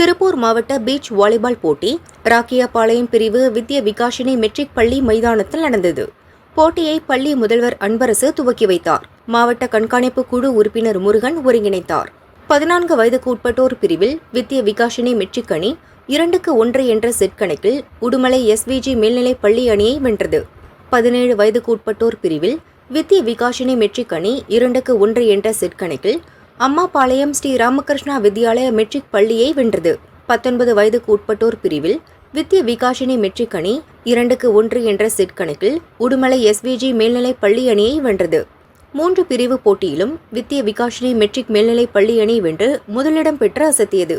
திருப்பூர் மாவட்ட beach volleyball போட்டி ராக்கியாபாளையம் பிரிவு வித்ய விகாஷினி மெட்ரிக் பள்ளி மைதானத்தில் நடந்தது. போட்டியை பள்ளி முதல்வர் அன்பரசு துவக்கி வைத்தார். மாவட்ட கண்காணிப்பு குழு உறுப்பினர் முருகன் ஒருங்கிணைத்தார். பதினான்கு வயதுக்கு உட்பட்டோர் பிரிவில் வித்ய விகாஷினி மெட்ரிக் அணி இரண்டுக்கு ஒன்று என்ற செட் கணக்கில் உடுமலை எஸ்விஜி மேல்நிலைப் பள்ளி அணியை வென்றது. பதினேழு வயதுக்கு உட்பட்டோர் பிரிவில் வித்ய விகாஷினி மெட்ரிக் அணி இரண்டுக்கு ஒன்று என்ற செட் கணக்கில் அம்மாபாளையம் ஸ்ரீ ராமகிருஷ்ணா வித்யாலய மெட்ரிக் பள்ளியை வென்றது. பத்தொன்பது வயதுக்கு உட்பட்டோர் பிரிவில் வித்ய விகாஷினி மெட்ரிக் அணி இரண்டுக்கு ஒன்று என்ற செட் கணக்கில் உடுமலை எஸ்விஜி மேல்நிலைப் பள்ளி அணியை வென்றது. மூன்று பிரிவு போட்டியிலும் வித்ய விகாஷினி மெட்ரிக் மேல்நிலைப் பள்ளி அணி வென்று முதலிடம் பெற்று அசத்தியது.